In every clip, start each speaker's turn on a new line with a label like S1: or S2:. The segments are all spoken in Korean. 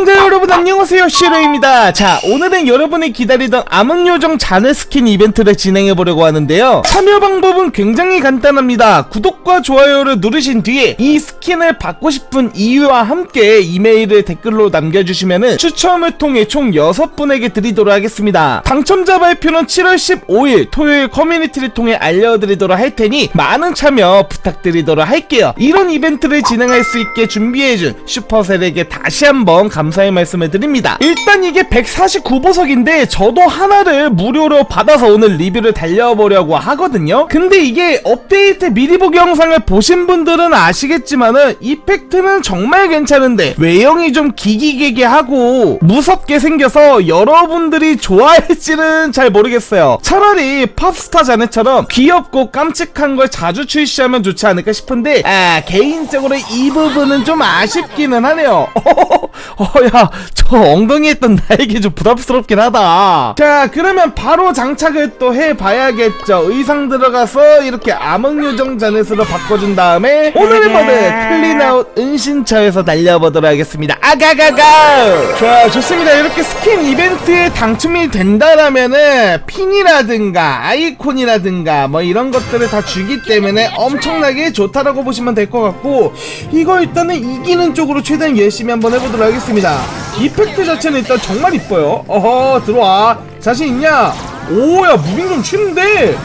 S1: 시청자 여러분 안녕하세요. 시로입니다. 자 오늘은 여러분이 기다리던 암흑요정 자네 스킨 이벤트를 진행해보려고 하는데요. 참여 방법은 굉장히 간단합니다. 구독과 좋아요를 누르신 뒤에 이 스킨을 받고 싶은 이유와 함께 이메일을 댓글로 남겨주시면 추첨을 통해 총 6분에게 드리도록 하겠습니다. 당첨자 발표는 7월 15일 토요일 커뮤니티를 통해 알려드리도록 할 테니 많은 참여 부탁드리도록 할게요. 이런 이벤트를 진행할 수 있게 준비해준 슈퍼셀에게 다시 한번 감사 의 말씀을 드립니다. 일단 이게 149보석인데 저도 하나를 무료로 받아서 오늘 리뷰를 달려보려고 하거든요. 근데 이게 업데이트 미리 보기 영상을 보신 분들은 아시겠지만은 이펙트는 정말 괜찮은데 외형이 좀 기기개개하고 무섭게 생겨서 여러분들이 좋아할지는 잘 모르겠어요. 차라리 팝스타 자네처럼 귀엽고 깜찍한 걸 자주 출시하면 좋지 않을까 싶은데 아 개인적으로 이 부분은 좀 아쉽기는 하네요. 어야 저 엉덩이 했던 나에게 좀 부담스럽긴 하다. 자 그러면 바로 장착을 또 해봐야겠죠. 의상 들어가서 이렇게 암흑요정 자넷으로 바꿔준 다음에 오늘의 모드 클린아웃 은신처에서 달려보도록 하겠습니다. 아가가가. 자 좋습니다. 이렇게 스킨 이벤트에 당첨이 된다라면은 핀이라든가 아이콘이라든가 뭐 이런 것들을 다 주기 때문에 엄청나게 좋다라고 보시면 될 것 같고 이거 일단은 이기는 쪽으로 최대한 열심히 한번 해보도록 하겠습니다. 이펙트 자체는 일단 정말 이뻐요. 어허 들어와. 자신 있냐? 오야 무빙 좀 치는데.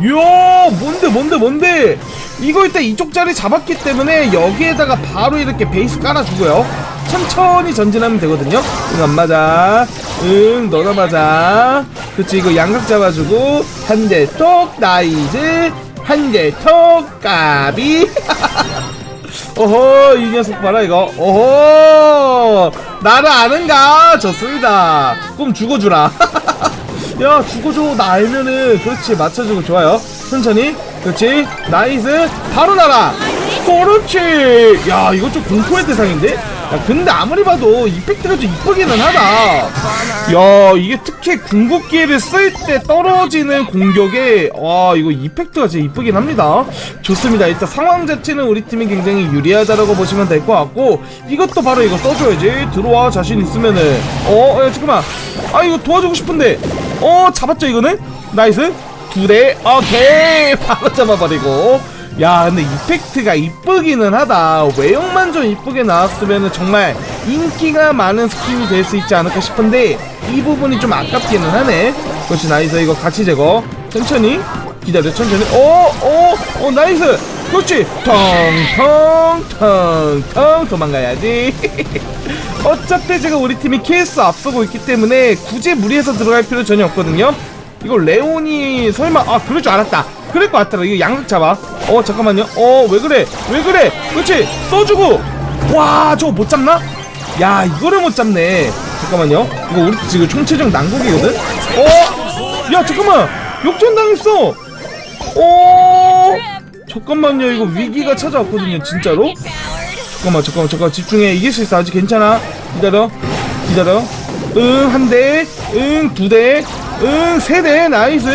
S1: 이야 뭔데 뭔데 뭔데? 이거 일단 이쪽 자리 잡았기 때문에 여기에다가 바로 이렇게 베이스 깔아주고요. 천천히 전진하면 되거든요. 응 안 맞아. 응 너나 맞아. 그치 이거 양각 잡아주고 한 대 톡 나이즈 한 대 톡 까비 어허 이 녀석 봐라 이거. 어허 나를 아는가? 좋습니다. 그럼 죽어주라. 야 죽어줘. 나 알면은. 그렇지 맞춰주고 좋아요. 천천히. 그렇지. 나이스. 바로 날아. 그렇지. 야 이거 좀 공포의 대상인데 야 근데 아무리 봐도 이펙트가 좀 이쁘기는 하다. 야 이게 특히 궁극기를 쓸 때 떨어지는 공격에 와 이거 이펙트가 진짜 이쁘긴 합니다. 좋습니다. 일단 상황 자체는 우리 팀이 굉장히 유리하다라고 보시면 될 것 같고 이것도 바로 이거 써줘야지. 들어와 자신 있으면은. 어 야, 잠깐만. 아 이거 도와주고 싶은데. 어 잡았죠 이거는? 나이스. 두 대. 오케이. 바로 잡아버리고 야 근데 이펙트가 이쁘기는 하다. 외형만 좀 이쁘게 나왔으면 정말 인기가 많은 스킨이 될 수 있지 않을까 싶은데 이 부분이 좀 아깝기는 하네. 그렇지 나이스. 이거 같이 제거. 천천히. 기다려 천천히. 오오오 나이스. 그렇지. 텅텅텅텅. 도망가야지. 어차피 제가 우리 팀이 케이스 앞서고 있기 때문에 굳이 무리해서 들어갈 필요 전혀 없거든요. 이거 레온이 설마 아 그럴 줄 알았다 그럴 것 같더라. 이거 양각 잡아. 어 잠깐만요. 어 왜 그래? 왜 그래? 그렇지. 써주고. 와 저거 못 잡나? 야 이거를 못 잡네. 잠깐만요. 이거 우리 지금 총체적 난국이거든? 어 야 잠깐만. 역전 당했어. 어? 잠깐만요. 이거 위기가 찾아왔거든요 진짜로? 잠깐만 잠깐만 잠깐만. 집중해. 이길 수 있어. 아직 괜찮아. 기다려. 기다려. 응 한대응 두대응 세 대. 나이스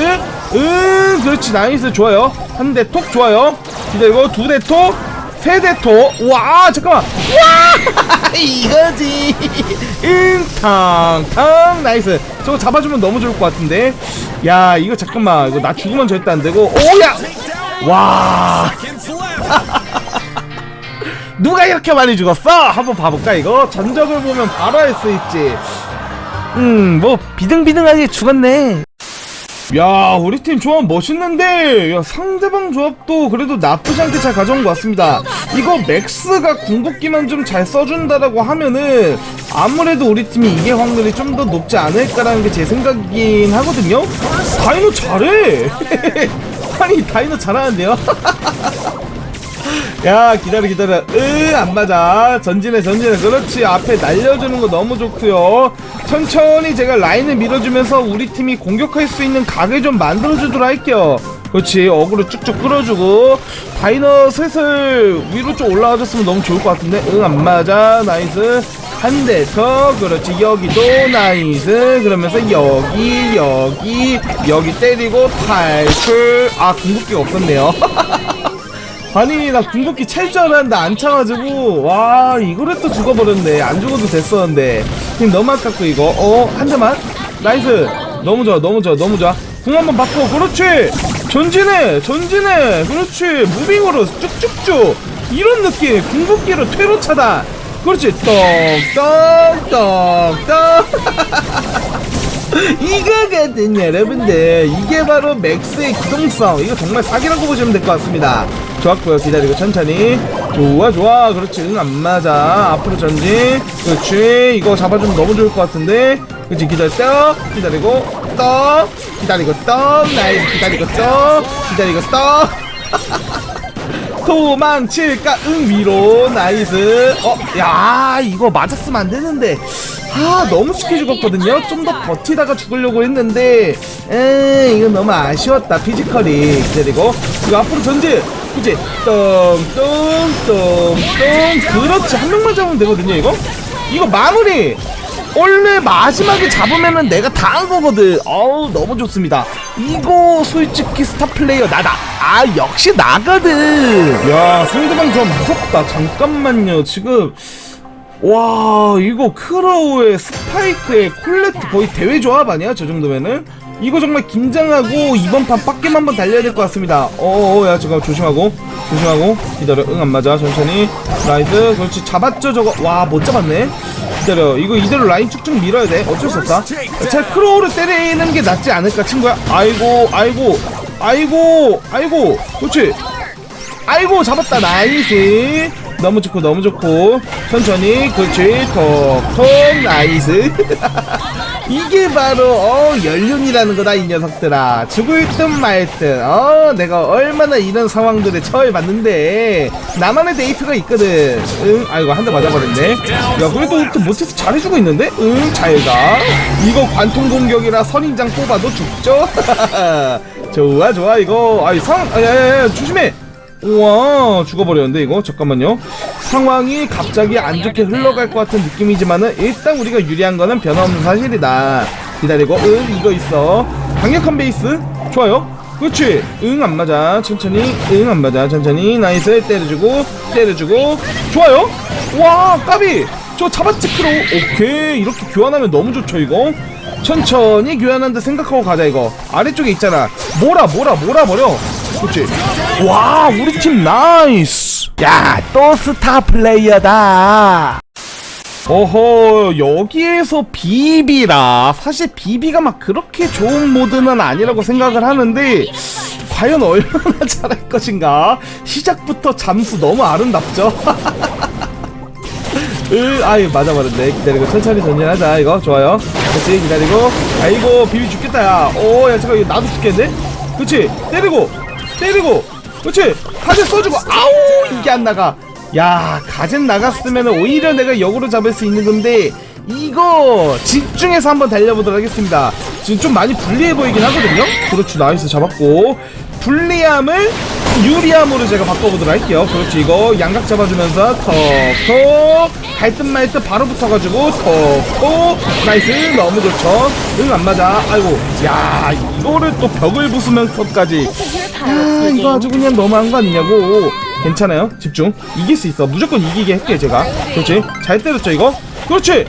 S1: 응 그렇지. 나이스. 좋아요. 한 대 톡 좋아요. 기다리고 두 대 톡 세 대 톡. 와 잠깐만. 와! 이거지. 응 탕탕. 나이스. 저거 잡아주면 너무 좋을 것 같은데. 야 이거 잠깐만. 이거 나 죽으면 절대 안 되고. 오야! 와! 누가 이렇게 많이 죽었어? 한번 봐볼까 이거? 전적을 보면 바로 알 수 있지. 음 뭐 비등비등하게 죽었네 야 우리 팀 조합 멋있는데? 야 상대방 조합도 그래도 나쁘지 않게 잘 가져온 것 같습니다. 이거 맥스가 궁극기만 좀 잘 써준다라고 하면은 아무래도 우리 팀이 이길 확률이 좀 더 높지 않을까라는 게 제 생각이긴 하거든요? 다이노 잘해! 아니 다이노 잘하는데요 야 기다려 기다려. 으안 맞아. 전진해 전진해. 그렇지. 앞에 날려주는 거 너무 좋고요. 천천히 제가 라인을 밀어주면서 우리 팀이 공격할 수 있는 각을 좀 만들어주도록 할게요. 그렇지. 어그로 쭉쭉 끌어주고. 다이너 슬슬 위로 좀 올라와줬으면 너무 좋을 것 같은데. 응안 맞아. 나이스. 한 대 더. 그렇지. 여기도 나이스. 그러면서 여기 여기. 여기 때리고 탈출 아 궁극기가 없었네요 아니 나 궁극기 찰줄 알았는데 안 차가지고. 와 이거를 또 죽어버렸네. 안 죽어도 됐었는데. 지금 너무 아깝고 이거. 어 한 대만? 나이스. 너무 좋아 너무 좋아 너무 좋아. 궁 한번 받고 그렇지. 전진해 전진해. 그렇지. 무빙으로 쭉쭉쭉. 이런 느낌. 궁극기로 퇴로 차다. 그렇지. 똥똥똥똥 이거거든 여러분들. 이게 바로 맥스의 기동성. 이거 정말 사기라고 보시면 될 것 같습니다 좋았고요. 기다리고 천천히. 좋아 좋아. 그렇지 응 안 맞아. 앞으로 전진. 그렇지. 이거 잡아주면 너무 좋을 것 같은데. 그렇지. 기다려. 떠 기다리고 떠. 기다리고 떠. 나이스 기다리고 떠. 기다리고 떠. 도망칠까? 응 위로. 나이스. 어야 이거 맞았으면 안 되는데. 아 너무 쉽게 죽었거든요. 좀 더 버티다가 죽으려고 했는데. 에 이거 너무 아쉬웠다. 피지컬이. 기다리고. 이거 앞으로 전진 그치 똥똥똥똥 그렇지 한 명만 잡으면 되거든요 이거 이거 마무리 원래 마지막에 잡으면은 내가 다 한 거거든. 어우 너무 좋습니다. 이거 솔직히 스타 플레이어 나다. 아 역시 나거든. 야 상대방 좀 무섭다. 잠깐만요. 지금 와 이거 크로우의 스파이크의 콜레트 거의 대회 조합 아니야? 저 정도면은 이거 정말 긴장하고 이번 판 빡겜 한번 달려야 될 것 같습니다. 어야 잠깐 조심하고 조심하고. 기다려 응 안 맞아 천천히. 나이스. 그렇지 잡았죠 저거. 와 못 잡았네. 기다려. 이거 이대로 라인 쭉쭉 밀어야 돼. 어쩔 수 없다. 자 크로우를 때리는 게 낫지 않을까 친구야? 아이고 아이고 아이고 아이고. 그렇지. 아이고 잡았다. 나이스. 너무 좋고 너무 좋고. 천천히. 그렇지. 톡톡. 나이스 이게 바로 어 연륜이라는 거다 이 녀석들아. 죽을 듯 말 듯. 어 내가 얼마나 이런 상황들에 처해봤는데. 나만의 데이터가 있거든. 응? 아이고 한 대 맞아버렸네. 야 그래도 또 모티스 잘해주고 있는데? 응 잘가. 이거 관통 공격이라 선인장 뽑아도 죽죠? 좋아 좋아 이거. 아이 상 아야야야 조심해 우와 죽어버렸는데 이거? 잠깐만요. 상황이 갑자기 안 좋게 흘러갈 것 같은 느낌이지만은 일단 우리가 유리한 거는 변함없는 사실이다. 기다리고 응 이거 있어. 강력한 베이스? 좋아요. 그렇지. 응 안 맞아. 천천히 응 안 맞아. 천천히. 나이스. 때려주고 때려주고. 좋아요. 와 까비. 저 잡았지 크로. 오케이. 이렇게 교환하면 너무 좋죠 이거. 천천히 교환한다 생각하고 가자 이거. 아래쪽에 있잖아. 몰아 몰아 몰아버려 그렇지 와 우리 팀 나이스. 야 또 스타 플레이어다. 어허 여기에서 비비라. 사실 비비가 막 그렇게 좋은 모드는 아니라고 생각을 하는데 과연 얼마나 잘할 것인가? 시작부터 잠수 너무 아름답죠? 으, 아이 맞아버렸네 기다리고 천천히 전진하자 이거. 좋아요. 그렇지 기다리고. 아이고 비비 죽겠다 야오야 잠깐 이거 나도 죽겠네? 그렇지 때리고 때리고 그렇지. 가젯 써주고 아우 이게 안 나가. 야 가젯 나갔으면 오히려 내가 역으로 잡을 수 있는 건데 이거 집중해서 한번 달려보도록 하겠습니다. 지금 좀 많이 불리해 보이긴 하거든요? 그렇지 나이스 잡았고. 불리함을 유리함으로 제가 바꿔보도록 할게요. 그렇지 이거 양각 잡아주면서 톡톡 갈듯 말듯 바로 붙어가지고 톡톡 나이스 너무 좋죠. 응 안 맞아. 아이고 야 이거를 또 벽을 부수면서까지 아 이거 아주 그냥 너무한 거 아니냐고. 괜찮아요? 집중. 이길 수 있어. 무조건 이기게 할게 제가. 그렇지? 잘 때렸죠 이거? 그렇지!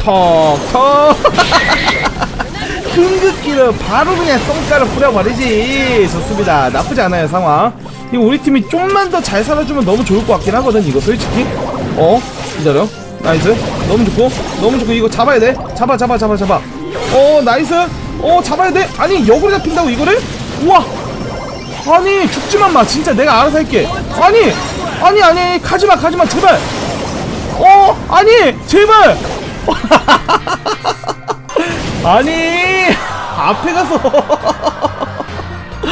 S1: 턱턱! 궁극기로 바로 그냥 똥가루 뿌려버리지. 좋습니다. 나쁘지 않아요 상황. 이거 우리 팀이 좀만 더 잘 살아주면 너무 좋을 것 같긴 하거든 이거 솔직히. 어? 기다려. 나이스. 너무 좋고 너무 좋고. 이거 잡아야 돼. 잡아 잡아 잡아 잡아. 어 나이스. 어 잡아야 돼. 아니 역으로 잡힌다고 이거를? 우와 아니 죽지만 마. 진짜 내가 알아서 할게. 아니 아니 아니 가지마 가지마 제발. 어? 아니 제발. 아니 앞에 가서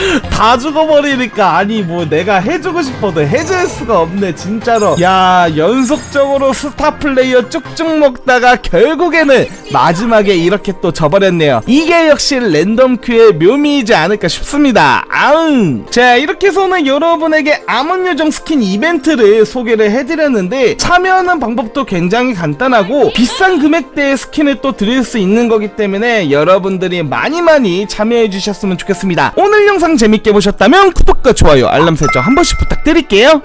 S1: 다 죽어버리니까. 아니 뭐 내가 해주고 싶어도 해줄 수가 없네 진짜로. 야 연속적으로 스타 플레이어 쭉쭉 먹다가 결국에는 마지막에 이렇게 또 져버렸네요. 이게 역시 랜덤 큐의 묘미이지 않을까 싶습니다. 아응 자 이렇게 해서 오늘 여러분에게 암흑요정 스킨 이벤트를 소개를 해드렸는데 참여하는 방법도 굉장히 간단하고 비싼 금액대의 스킨을 또 드릴 수 있는 거기 때문에 여러분들이 많이 많이 참여해 주셨으면 좋겠습니다. 오늘 영상 재밌게 보셨다면 구독과 좋아요 알람 설정 한 번씩 부탁드릴게요